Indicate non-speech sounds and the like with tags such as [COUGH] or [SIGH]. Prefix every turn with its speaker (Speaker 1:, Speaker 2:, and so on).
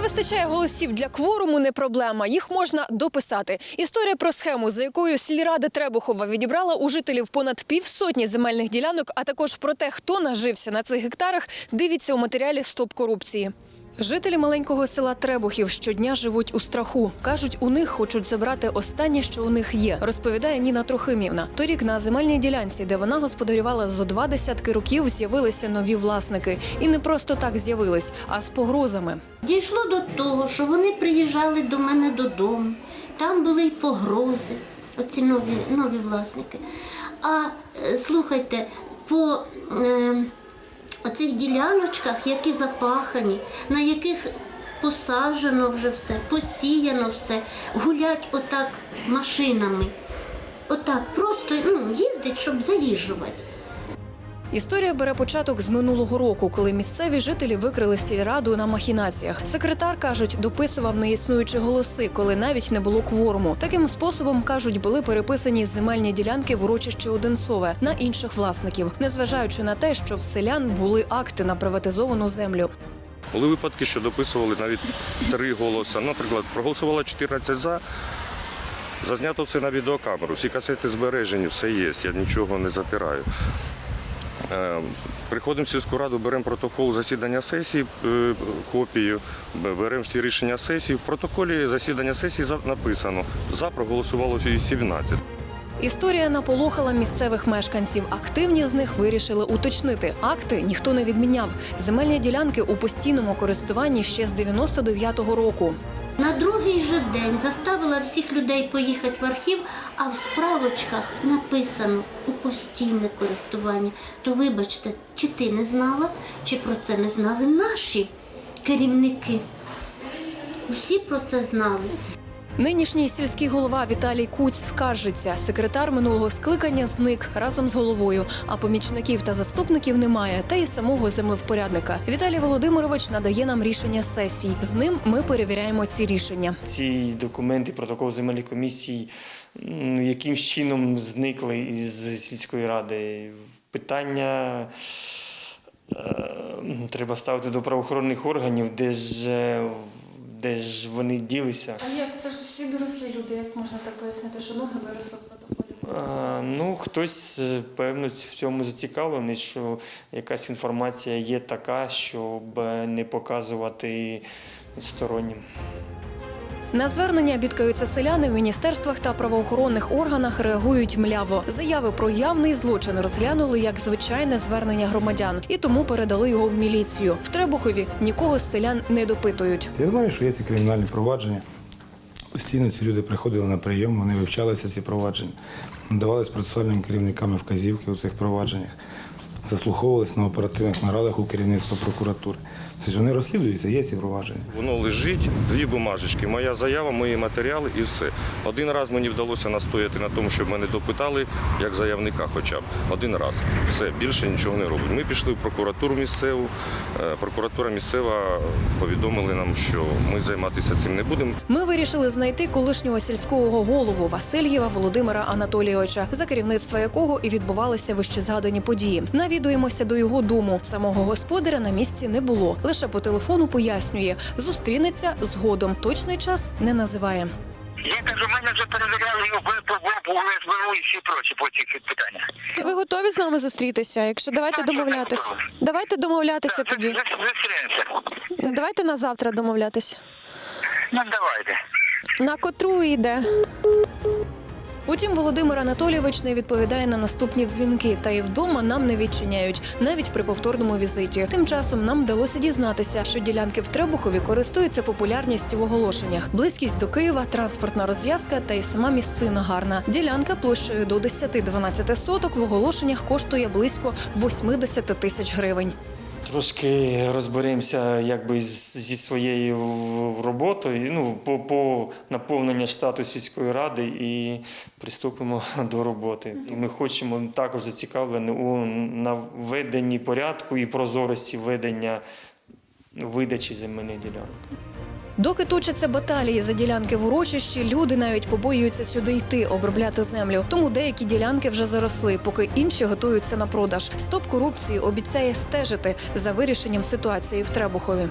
Speaker 1: вистачає голосів для кворуму, не проблема. Їх можна дописати. Історія про схему, за якою сільрада Требухова відібрала у жителів понад півсотні земельних ділянок, а також про те, хто нажився на цих гектарах, дивіться у матеріалі Стоп корупції. Жителі маленького села Требухів щодня живуть у страху. кажуть, у них хочуть забрати останнє, що у них є. Розповідає Ніна Трохимівна. Торік на земельній ділянці, де вона господарювала зо два десятки років, з'явилися нові власники. І не просто так з'явились, а з погрозами.
Speaker 2: Дійшло до того, що вони приїжджали до мене додому. Там були й погрози, оці нові, нові власники. А е, слухайте, по е, оцих діляночках, які запахані, на яких посаджено вже все, посіяно все, гулять отак машинами. Отак, просто ну, їздить, щоб заїжджувати.
Speaker 1: Історія бере початок з минулого року, коли місцеві жителі викрили сільраду на махінаціях. Секретар кажуть, дописував неіснуючі голоси, коли навіть не було кворуму. Таким способом кажуть, були переписані земельні ділянки в урочище Одинцове на інших власників, незважаючи на те, що в селян були акти на приватизовану землю.
Speaker 3: Були випадки, що дописували навіть три голоси. Наприклад, проголосувало 14 за. Зазнято все на відеокамеру. Всі касети збережені, все є. Я нічого не затираю. Е, Приходимо в сільську раду, беремо протокол засідання сесії, е, копію, беремо всі рішення сесії. В протоколі засідання сесії написано за проголосувало 18.
Speaker 1: Історія наполохала місцевих мешканців. Активні з них вирішили уточнити. Акти ніхто не відміняв. Земельні ділянки у постійному користуванні ще з 99-го року.
Speaker 2: На другий же день заставила всіх людей поїхати в архів, а в справочках написано у постійне користування. То вибачте, чи ти не знала, чи про це не знали наші керівники. Усі про це знали.
Speaker 1: Нинішній сільський голова Віталій Куць скаржиться. Секретар минулого скликання зник разом з головою, а помічників та заступників немає, та й самого землевпорядника. Віталій Володимирович надає нам рішення сесій. З ним ми перевіряємо ці рішення.
Speaker 4: ці документи, протокол земельної комісії, яким чином зникли із сільської ради. Питання е, треба ставити до правоохоронних органів, де ж, е, де ж вони ділися.
Speaker 1: А як це ж всі дорослі люди? Як можна так пояснити, що ноги виросли в протоколі?
Speaker 4: Ну, хтось, е, певно, в цьому зацікавлений, що якась інформація є така, щоб е, не показувати стороннім.
Speaker 1: На звернення бідкаються селяни в міністерствах та правоохоронних органах реагують мляво. Заяви про явний злочин розглянули як звичайне звернення громадян і тому передали його в міліцію. В Требухові нікого з селян не допитують.
Speaker 5: Я знаю, що є ці кримінальні провадження. Постійно ці люди приходили на прийом, вони вивчалися ці провадження, надавались процесуальним керівниками вказівки у цих провадженнях, заслуховувалися на оперативних нарадах у керівництва прокуратури. Тобто вони розслідуються, є ці провадження.
Speaker 3: Воно лежить, дві бумажечки, моя заява, мої матеріали і все. Один раз мені вдалося настояти на тому, щоб мене допитали як заявника хоча б. Один раз. Все, більше нічого не робить. Ми пішли в прокуратуру місцеву. Е, Прокуратура місцева повідомили нам, що ми займатися цим не будемо.
Speaker 1: Ми вирішили знайти колишнього сільського голову Васильєва Володимира Анатолійовича, за керівництва якого і відбувалися вище згадані події. Навідуємося до його дому. Самого господаря на місці не було. Лише по телефону пояснює, зустрінеться згодом. Точний час не називає.
Speaker 6: Я кажу, мене вже перевіряли і в ВП, в СБУ і всі прочі по цих питаннях.
Speaker 1: Ви готові з нами зустрітися? Якщо давайте домовлятися. Давайте домовлятися тоді.
Speaker 6: Зустрінемося.
Speaker 1: Давайте на завтра домовлятися.
Speaker 6: Ну, давайте.
Speaker 1: На котру йде. Утім, Володимир Анатолійович не відповідає на наступні дзвінки, та й вдома нам не відчиняють, навіть при повторному візиті. Тим часом нам вдалося дізнатися, що ділянки в Требухові користуються популярністю в оголошеннях. Близькість до Києва, транспортна розв'язка та й сама місцина гарна. Ділянка площею до 10-12 соток в оголошеннях коштує близько 80 тисяч гривень.
Speaker 4: Трошки розберемося якби зі своєю роботою, ну, по, по наповнення штату сільської ради і приступимо [LAUGHS] до роботи. Ми хочемо також зацікавлені у наведенні порядку і прозорості ведення видачі земельних ділянок.
Speaker 1: Доки точаться баталії за ділянки в урочищі, люди навіть побоюються сюди йти, обробляти землю. Тому деякі ділянки вже заросли, поки інші готуються на продаж. Стоп корупції обіцяє стежити за вирішенням ситуації в Требухові.